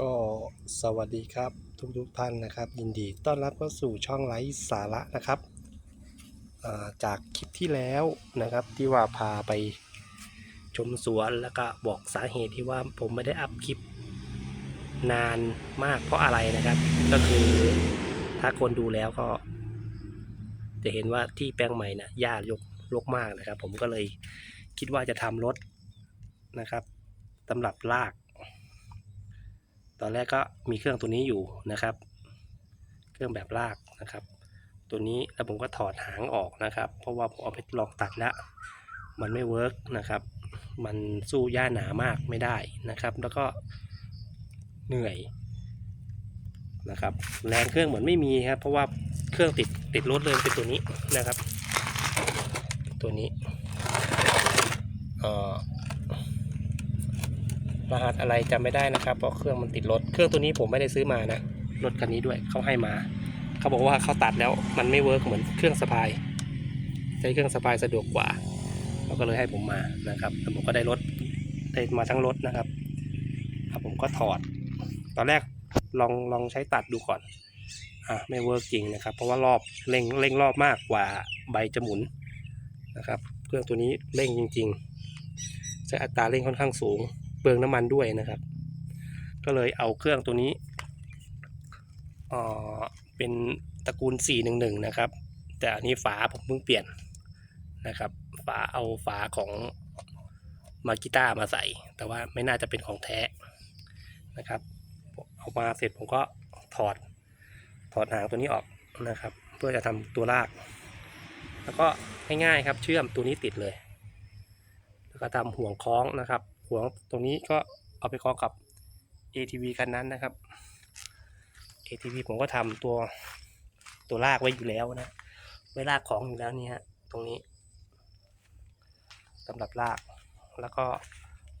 ก็สวัสดีครับทุกทุกๆท่านนะครับ ยินดีต้อนรับเข้าสู่ช่องไลฟ์สาระนะครับาจากคลิปที่แล้วนะครับที่ว่าพาไปชมสวนแล้วก็บอกสาเหตุที่ว่าผมไม่ได้อัพคลิปนานมากเพราะอะไรนะครับ ก็คือถ้าคนดูแล้วก็ จะเห็นว่าที่แปลงใหม่นะหญ้ายกรกมากนะครับ ผมก็เลยคิดว่าจะทำรถนะครับสำหรับลาก ตอนแรกก็มีเครื่องตัวนี้อยู่นะครับ เครื่องแบบลากนะครับ ตัวนี้แล้วผมก็ถอดหางออกนะครับ เพราะว่าผมเอาไปลองตัดแล้วมันไม่เวิร์กนะครับ มันสู้หญ้าหนามากไม่ได้นะครับ แล้วก็เหนื่อยนะครับแรงเครื่องเหมือนไม่มีครับ เพราะว่าเครื่องติดติดรถเลยเป็นตัวนี้นะครับ ตัวนี้เอ่อ รหัสอะไรจำไม่ได้นะครับ เพราะเครื่องมันติดรถ เครื่องตัวนี้ผมไม่ได้ซื้อมานะ รถคันนี้ด้วยเขาให้มา เขาบอกว่าเขาตัดแล้วมันไม่เวิร์กเหมือนเครื่องสปาย ใช้เครื่องสปายสะดวกกว่าเขาก็เลยให้ผมมานะครับแล้วผมก็ได้รถได้มาทั้งรถนะครับอะผมก็ถอด ตอนแรกลองลองใช้ตัดดูก่อนอะไม่เวิร์กจริงนะครับ เพราะว่ารอบเร่งเร่งรอบมากกว่าใบจะหมุนนะครับ เครื่องตัวนี้เร่งจริง ๆ ใช้อัตราเร่งค่อนข้างสูง เปลืองน้ำมันด้วยนะครับ ก็เลยเอาเครื่องตัวนี้เอ่อเป็นตระกูล 411 นะครับ แต่อันนี้ฝาผมเพิ่งเปลี่ยนนะครับ ฝาเอาฝาของมากิต้ามาใส่ แต่ว่าไม่น่าจะเป็นของแท้นะครับ เอามาเสร็จผมก็ถอดถอดหางตัวนี้ออกนะครับ เพื่อจะทำตัวลาก แล้วก็ง่ายๆครับเชื่อมตัวนี้ติดเลย แล้วก็ทำห่วงคล้องนะครับ วงตรงนี้ก็เอาไปคล้องกับ ATV คันนั้นนะครับ ATV ผมก็ทำตัวตัวลากไว้อยู่แล้วนะ ไว้ลากของอยู่แล้วนี่ฮะตรงนี้สำหรับลากแล้วก็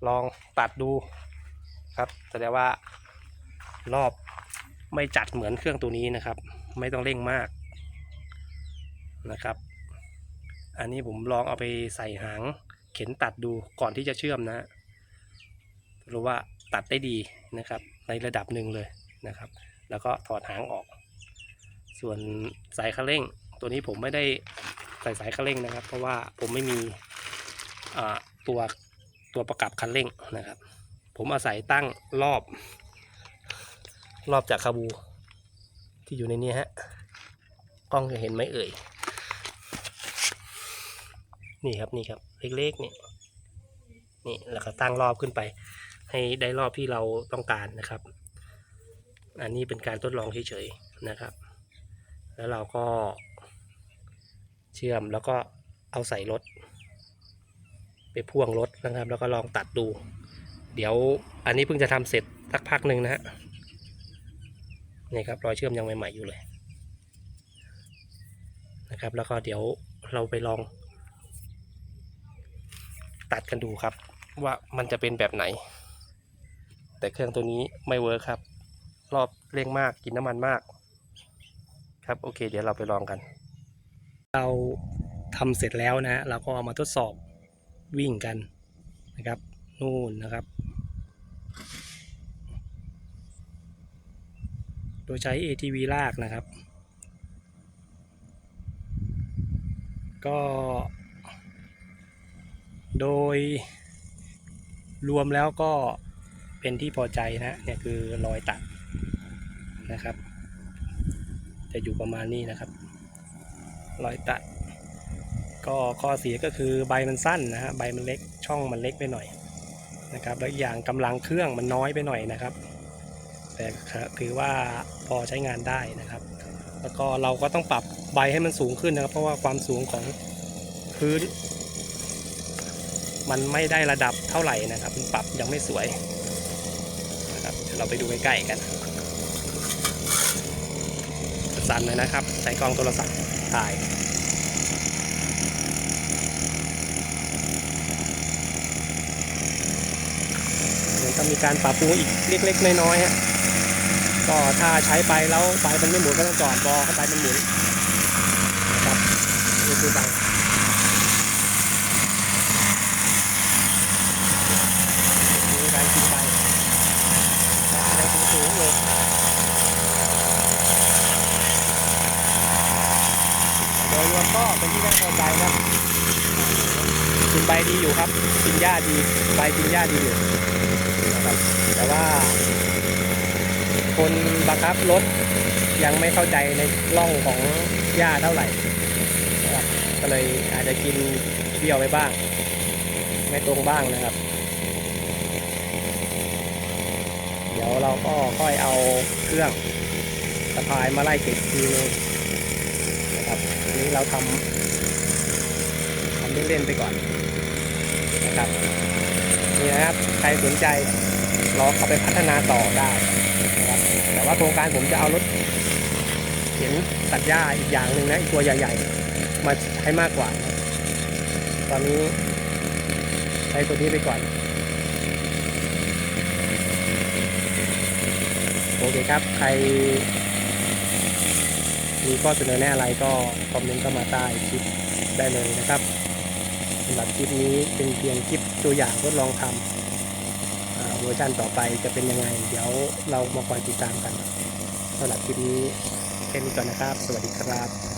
ลองตัดดูครับแสดงว่ารอบไม่จัดเหมือนเครื่องตัวนี้นะครับ ไม่ต้องเร่งมากนะครับ อันนี้ผมลองเอาไปใส่หางเข็นตัดดูก่อนที่จะเชื่อมนะ รู้ว่าตัดได้ดีนะครับ ในระดับหนึ่งเลยนะครับ แล้วก็ถอดหางออก ส่วนสายคันเร่ง ตัวนี้ผมไม่ได้ใส่สายคันเร่งนะครับ เพราะว่าผมไม่มีตัวตัวประกับคันเร่งนะครับ ผมอาศัยตั้งรอบ รอบจากคาบูที่อยู่ในนี้ฮะกล้องจะเห็นไหมเอ่ยนี่ครับนี่ครับเล็กๆนี่นี่แล้วก็ตั้งรอบขึ้นไป ให้ได้รอบที่เราต้องการนะครับ อันนี้เป็นการทดลองเฉยๆนะครับ แล้วเราก็เชื่อมแล้วก็เอาใส่รถ ไปพ่วงรถนะครับ แล้วก็ลองตัดดู เดี๋ยวอันนี้เพิ่งจะทำเสร็จสักพักหนึ่งนะฮะนี่ครับรอยเชื่อมยังใหม่ๆอยู่เลยนะครับ แล้วก็เดี๋ยวเราไปลอง ตัดกันดูครับ ว่ามันจะเป็นแบบไหน แต่เครื่องตัวนี้ไม่เวิร์คครับ รอบเร่งมากกินน้ำมันมาก ครับโอเค เดี๋ยวเราไปลองกัน เราทำเสร็จแล้วนะเราก็เอามาทดสอบวิ่งกันนะครับ นู่นนะครับ โดยใช้ ATV ลากนะครับ ก็ โดยรวมแล้วก็ เป็นที่พอใจนะเนี่ยคือรอยตัดนะครับ จะอยู่ประมาณนี้นะครับ รอยตัด ก็ข้อเสียก็คือใบมันสั้นนะฮะใบมันเล็กช่องมันเล็กไปหน่อยนะครับแล้วอย่างกำลังเครื่องมันน้อยไปหน่อยนะครับ แต่ถือว่าพอใช้งานได้นะครับ แล้วก็เราก็ต้องปรับใบให้มันสูงขึ้นนะครับ เพราะว่าความสูงของพื้น มันไม่ได้ระดับเท่าไหร่นะครับมันปรับยังไม่สวย นะครับเดี๋ยวเราไปดูใกล้ๆกันสั่นเลยนะครับ ใช้กล้องโทรศัพท์ถ่ายเดี๋ยวก็มีการปรับปรุงอีกเล็กๆน้อยๆฮะก็ถ้าใช้ไปแล้วไฟมันไม่หมุนก็ต้องจอดรอให้ไฟมันหมุนนะครับนี่คือบารกินใบได้ทุก เลย โดยรวมก็ เป็นที่น่าพอใจครับกินใบดีอยู่ครับกินหญ้าดีใบกินหญ้าดีอยู่นะครับแต่ว่า คนบังคับรถยังไม่เข้าใจในร่องของหญ้าเท่าไหร่ก็เลยอาจจะกินเบี้ยวไปบ้าง ไม่ตรงบ้างนะครับ เดี๋ยวเราก็ค่อยเอาเครื่องสะพายมาไล่เก็บทีนึง นี้เราทำทำเล่นๆไปก่อนนะครับนี่นะครับใครสนใจลองเอาไปพัฒนาต่อได้นะครับแต่ว่าโครงการผมจะเอารถเข็นตัดหญ้าอีกอย่างหนึ่งนะอีกตัวใหญ่ๆ มาใช้มากกว่า ตอนนี้ใช้ตัวนี้ไปก่อนโอเคครับ ใคร มีข้อเสนอแนะอะไรก็คอมเมนต์เข้ามาใต้คลิปได้เลยนะครับสำหรับคลิปนี้เป็นเพียงคลิปตัวอย่างทดลองทำเวอร์ชันต่อไปจะเป็นยังไง เดี๋ยวเรามาคอยติดตามกันสำหรับคลิปนี้แค่นี้ก่อนนะครับ สวัสดีครับ